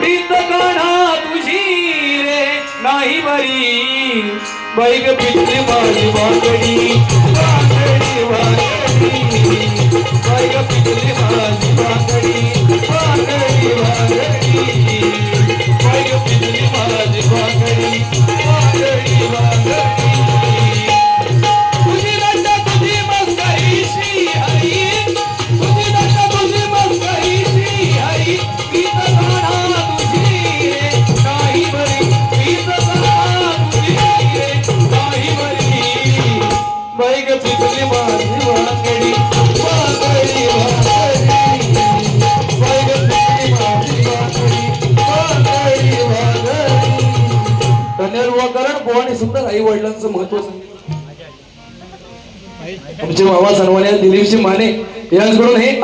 प्रीत काढा तुझी रे नाही बरी. बैग पिल्ली माझी वाकडी वाकडी वाकडी. बैग पिल्ली माझी वाकडी वाकडी. बाई ग माझी वाकडी माझी सुद्धा आई वडिलांचं महत्त्व सांगितलं आमचे बाबा सर्वांनी दिलीपजी माने यांकडून हे